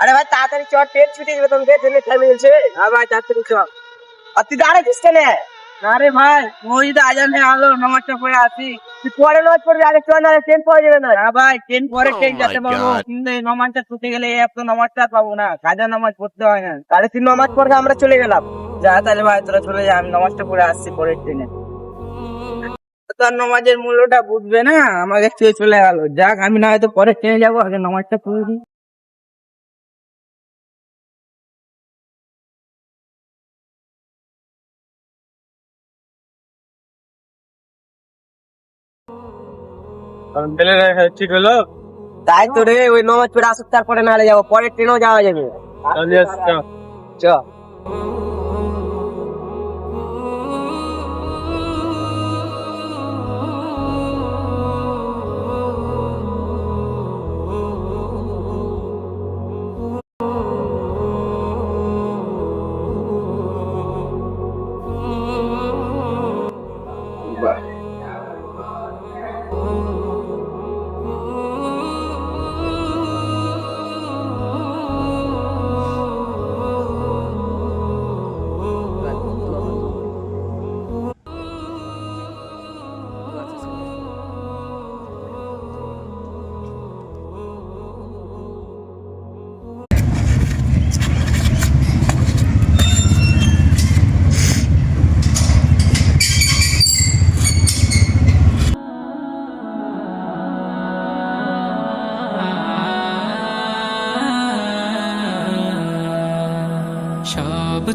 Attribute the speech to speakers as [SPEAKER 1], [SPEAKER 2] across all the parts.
[SPEAKER 1] আরে ভাই তাড়াতাড়ি চ ট্রেন ছুটে যাবে তোমাকে ট্রেনের টাইম হয়েছে
[SPEAKER 2] হ্যাঁ ভাই তাড়াতাড়ি চ
[SPEAKER 1] আর তুই দাঁড়াচ্ছিস কেন?
[SPEAKER 2] আরে ভাই ওই তো আজান হয়ে আলো নামাজটা পড়ে আসি।
[SPEAKER 1] তুই পরে নামাজ পড়বি আগে চল না ট্রেন পাওয়া যাবে না
[SPEAKER 2] হ্যাঁ ভাই ট্রেন পরে ট্রেন যেতে পারব কিন্তু এই নামাজটা ছুটে গেলে এই তো নামাজটা আর পাবো না কাজা নামাজ পড়তে হয় না।
[SPEAKER 1] তাহলে তুই নামাজ পড়বে আমরা চলে গেলাম।
[SPEAKER 2] যা তাহলে ভাই তোরা চলে যা আমি নামাজটা পড়ে আসছি পরের ট্রেনে তোর নামাজের মূল্যটা বুঝবে না? আমাকে চলে গেল। যাক আমি না হয়তো পরের ট্রেনে যাব আগে নামাজটা পড়ে দিই ঠিক হলো?
[SPEAKER 1] তাই তো রে ওই নমাজ পড়ে আসুক তারপরে নাহলে যাব পরের ট্রেনেও যাওয়া যাবে। চ।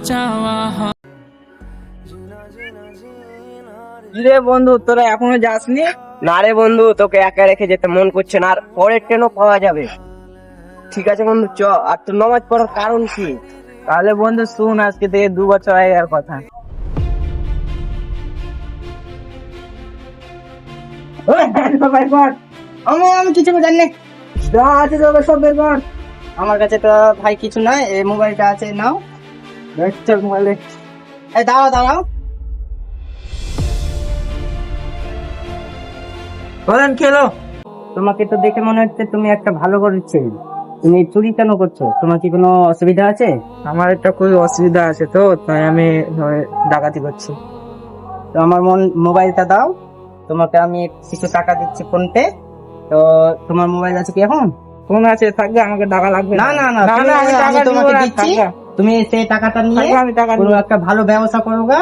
[SPEAKER 3] চাওয়া
[SPEAKER 2] রে বন্ধু তোরা এখনও যাসনি?
[SPEAKER 1] না রে বন্ধু তোকে একা রেখে যেতে মন করছে না আর পরের ট্রেনও পাওয়া যাবে। ঠিক আছে বন্ধু চ আর তোর নামাজ পড়ার কারণ কি?
[SPEAKER 2] তাহলে বন্ধু শুন আজকে থেকে দু বছর আগের কথা।
[SPEAKER 4] আমি আমি কিছু জানি না যা আছে সব বের কর। আমার কাছে তো ভাই কিছু নাই এই মোবাইলটা আছে নাও।
[SPEAKER 2] দেখছ মোবাইলে
[SPEAKER 4] এই দাঁড়াও দাঁড়াও
[SPEAKER 2] বলেন খেলো
[SPEAKER 4] তোমাকে তো দেখে মনে হচ্ছে তুমি একটা ভালো করছে। তুমি চুরি কেন করছ? তোমার কি কোনো অসুবিধা আছে?
[SPEAKER 2] আমার একটা খুবই অসুবিধা আছে তো তাই আমি ডাকাতি করছি।
[SPEAKER 4] তো আমার মন মোবাইলটা দাও। তোমাকে আমি কিছু টাকা দিচ্ছি ফোন পে তো তোমার মোবাইল আছে কি এখন?
[SPEAKER 2] ফোন আছে থাকবে আমাকে টাকা লাগবে।
[SPEAKER 4] না না না
[SPEAKER 2] না আমি
[SPEAKER 4] তোমাকে দিচ্ছি। তুমি সেই টাকাটা নিয়ে কোনো একটা ভালো ব্যবসা করো গা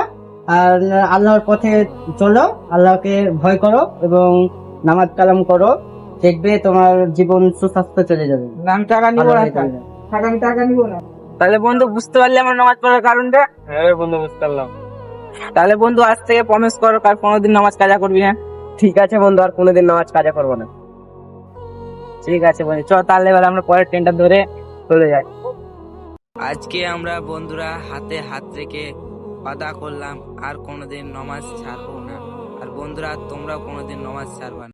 [SPEAKER 4] আর আল্লাহর পথে চলো আল্লাহকে ভয় করো এবং নামাজ কালাম করো দেখবে তোমার জীবন সুস্বাস্থ্য চলে যাবে।
[SPEAKER 2] আমি টাকা নিবো না টাকা আমি টাকা নিবো না। তাহলে বন্ধু বুঝতে পারলে আমার নামাজ পড়ার কারণটা? হ্যাঁ বন্ধু বুঝতে পারলাম। তাহলে বন্ধু আজ থেকে প্রমিস করো কাল কোনোদিন নামাজ কাজা করবি না
[SPEAKER 1] ঠিক আছে বন্ধু আর কোনোদিন নামাজ কাজা করব না।
[SPEAKER 2] ঠিক আছে বন্ধু চ তাহলে এবার আমরা পরের ট্রেনটা ধরে চলে যাই।
[SPEAKER 3] আজকে আমরা বন্ধুরা হাতে হাত রেখে আদা করলাম, আর কোনোদিন নমাজ ছাড়বো না। আর বন্ধুরা তোমরা কোনোদিন নমাজ ছাড়বা না।